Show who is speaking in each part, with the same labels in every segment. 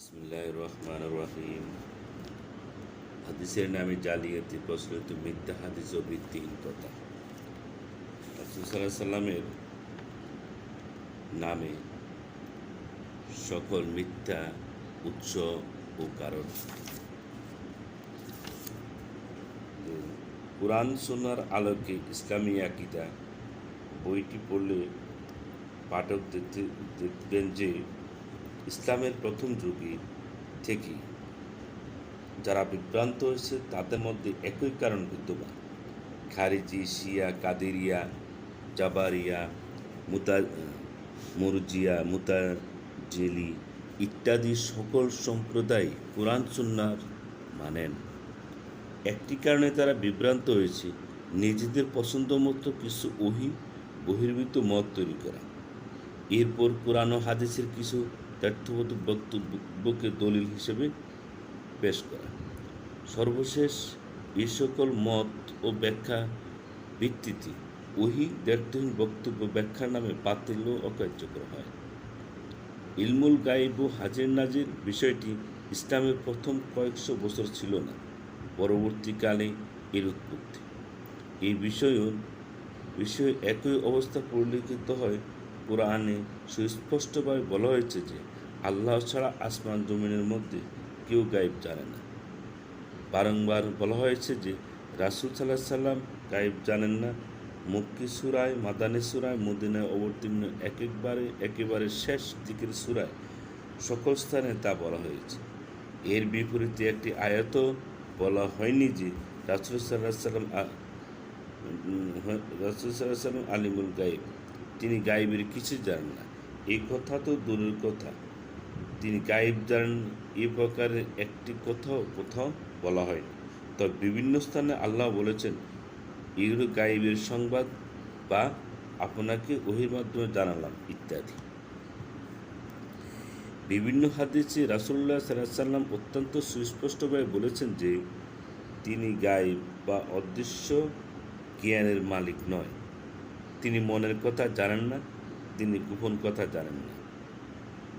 Speaker 1: রহিম হাদিসের নামে জালিয়াতি, প্রচলিত মিথ্যা হাদিস ও সাল্লামের নামে সকল মিথ্যা উৎস ও কারণ। কোরআন সোনার আলোকে ইসলামী আকিদা বইটি পড়লে পাঠক দেখবেন যে ইসলামের প্রথম যুগে থেকে যারা বিভ্রান্ত হয়েছে, তাদের মধ্যে একই কারণ বিদ্যমান। খারিজি, শিয়া, কাদেরিয়া, জাবারিয়া, মুতা, মুরজিয়া, মুতাজেলি ইত্যাদি সকল সম্প্রদায় কোরআন সুন্নার মানেন। একটি কারণে তারা বিভ্রান্ত হয়েছে, নিজেদের পছন্দ মতো কিছু ওহি বহির্ভূত মত তৈরি করা। এরপর কোরআন হাদিসের কিছু তথ্যগত বক্তব্যকে দলিল হিসেবে পেশ করা। সর্বশেষ এই সকল মত ও ব্যাখ্যা ভিত্তিতে ওহি দ্ব্যর্থহীন বক্তব্য ব্যাখ্যা নামে বাতিল ও অকার্যকর হয়। ইলমুল গাইব ও হাজির নাজির বিষয়টি ইসলামের প্রথম কয়েকশো বছর ছিল না, পরবর্তীকালে এর উৎপত্তি। এই বিষয়েও, বিষয়ে একই অবস্থা পরিলক্ষিত হয় কোরআনে সুস্পষ্টভাবে বলা হয়েছে যে আল্লাহ ছাড়া আসমান জমিনের মধ্যে কেউ গায়েব জানে না। বারংবার বলা হয়েছে যে, রাসুল সাল্লাহ সাল্লাম গায়েব জানেন না। মুক্কি সুরায়, মাদানী সুরায়, মদিনায় অবতীর্ণ এক একবারে, একেবারে শেষ দিকের সুরায় সকল স্থানে তা বলা হয়েছে। এর বিপরীতে একটি আয়াত বলা হয়নি যে, রাসুল সাল্লাহ সাল্লাম রাসুল সাল্লাহ সাল্লাম আলিমুল গায়েব। তিনি গায়েবের কিছু জানেন না। এই কথা তো দূরের কথা। তিনি গায়েব জানেন, এ প্রকারের একটি কোথাও কোথাও বলা হয়নি। তবে বিভিন্ন স্থানে আল্লাহ বলেছেন, এগুলো গায়েবের সংবাদ বা আপনাকে ওহির মাধ্যমে জানালাম, ইত্যাদি। বিভিন্ন হাদিসে রাসুল্লাহ সাল্লাম অত্যন্ত সুস্পষ্টভাবে বলেছেন যে, তিনি গায়েব বা অদৃশ্য জ্ঞানের মালিক নয়। তিনি মনের কথা জানেন না, তিনি গোপন কথা জানেন না।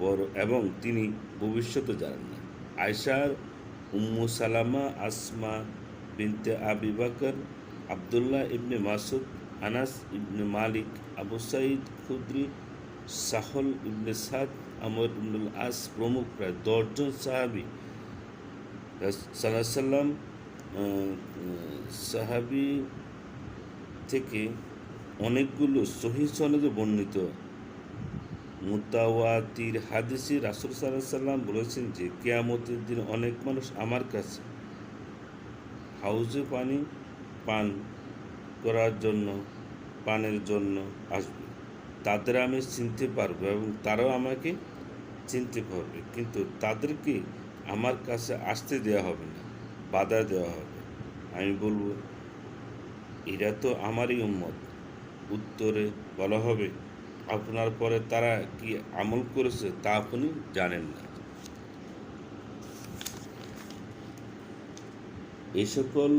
Speaker 1: বড় এবং তিনি ভবিষ্যতও জানেন না। আয়সার উম্মু সালামা আসমা বিনতে আবি বাকর, আবদুল্লাহ ইবনে মাসুদ, আনাস ইবনে মালিক, আবু সাইদ খুদ্রি, সাহল ইবনে সাদ, আমর ইবনুল আস প্রমুখ প্রায় দশজন সাহাবি। সাল্লাম সাহাবি থেকে অনেকগুলো সহি সনদে বর্ণিত মুতাওয়াতির হাদিসে রাসুল সাল্লাম বলেছেন যে, কেয়ামতের দিন অনেক মানুষ আমার কাছে হাউজে পানি পান করার জন্য, পানের জন্য আসবে। তাদের আমি চিনতে পারব এবং তারাও আমাকে চিনতে পারবে। কিন্তু তাদেরকে আমার কাছে আসতে দেওয়া হবে না, বাধা দেওয়া হবে। আমি বলব, এরা তো আমারই উম্মত। উত্তরে বলা হবে আপনার পরে তারা কি আমল করেছে তা আপনি জানেন না। এ সকল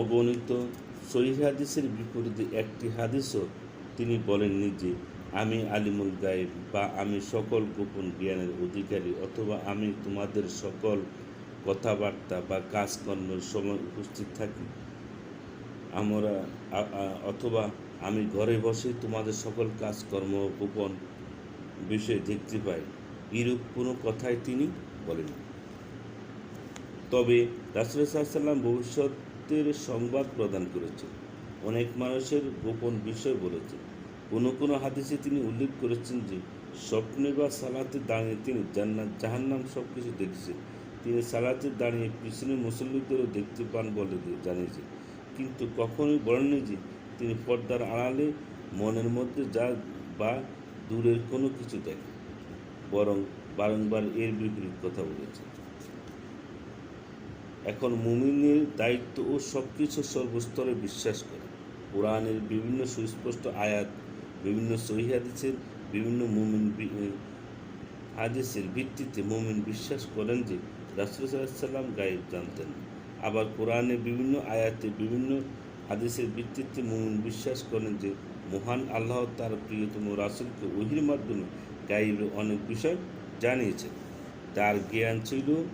Speaker 1: অগণিত সহি হাদিসের বিপরীতে একটি হাদিসও তিনি বলেননি যে, আমি আলিমুল গায়েব বা আমি সকল গোপন জ্ঞানের অধিকারী অথবা আমি তোমাদের সকল কথাবার্তা বা কাজকর্মের সময় উপস্থিত থাকি। আমরা অথবা আমি ঘরে বসে তোমাদের সকল কাজকর্ম, গোপন বিষয়ে দেখতে পাই। এরূপ কোনো কথাই তিনি বলেন তবে রাসুল সাল্লাম ভবিষ্যতের সংবাদ প্রদান করেছেন অনেক মানুষের গোপন বিষয় বলেছেন কোনো কোনো হাদিসে তিনি উল্লেখ করেছেন যে, স্বপ্নে বা সালাতে দাঁড়িয়ে তিনি জান্নাত, জাহান্নাম সব কিছু দেখছেন। তিনি সালাতে দাঁড়িয়ে পিছনে মুসল্লিদেরও দেখতে পান বলে জানিয়েছে কিন্তু কখনোই বলেননি যে তিনি পর্দার আড়ালে মনের মধ্যে যা বা দূরের কোনো কিছু দেখেন বরং বারংবার এর বিপরীত কথা বলেছেন। এখন মুমিনের দায়িত্ব ও সব কিছু সর্বস্তরে বিশ্বাস করে। কোরআনের বিভিন্ন সুস্পষ্ট আয়াত, বিভিন্ন সহিহাদিসের বিভিন্ন মুমিন হাদিসের ভিত্তিতে মুমিন বিশ্বাস করেন যে রাসুল সাল্লাম গায়েব জানতেন আবার কোরআনের বিভিন্ন আয়াতে বিভিন্ন হাদিসের ভিত্তিতে মুমিন বিশ্বাস করেন যে, মহান আল্লাহ তার প্রিয়তম রাসুলকে ওহির মাধ্যমে গাইবের অনেক বিষয় জানিয়েছেন। তার জ্ঞান ছিল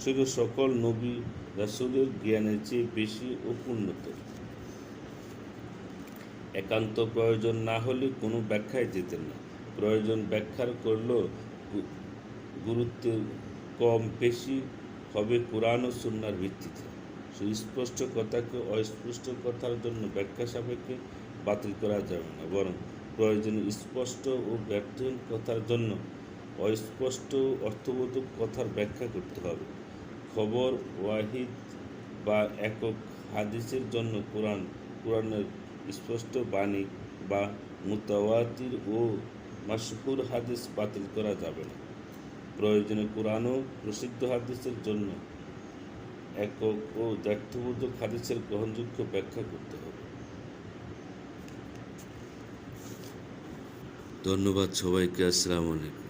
Speaker 1: ছিল সকল নবী রাসূলের জ্ঞানের চেয়ে বেশি ও উন্নত। একান্ত প্রয়োজন না হলে কোনো ব্যাখ্যায় যেতেন না। প্রয়োজন ব্যাখ্যার করলেও গু- গুরুত্ব কম বেশি হবে কোরআন ও সুন্নার ভিত্তিতে। সুস্পষ্ট কথাকে অস্পষ্ট কথার জন্য ব্যাখ্যা সাপেক্ষে বাতিল করা যাবে না। বরং প্রয়োজনে স্পষ্ট ও ব্যর্থহীন কথার জন্য অস্পষ্ট অর্থবোধক কথার ব্যাখ্যা করতে হবে। খবর, ওয়াহিদ বা একক হাদিসের জন্য কোরআন, কোরআনের স্পষ্ট বাণী বা মুতাওয়াতির ও মাশহুর হাদিস বাতিল করা যাবে না। প্রয়োজনে কোরআন ও প্রসিদ্ধ হাদিসের জন্য একক ও দ্ব্যর্থবোধক হাদিসের গ্রহণযোগ্য ব্যাখ্যা করতে হবে। ধন্যবাদ সবাইকে আসসালামু আলাইকুম।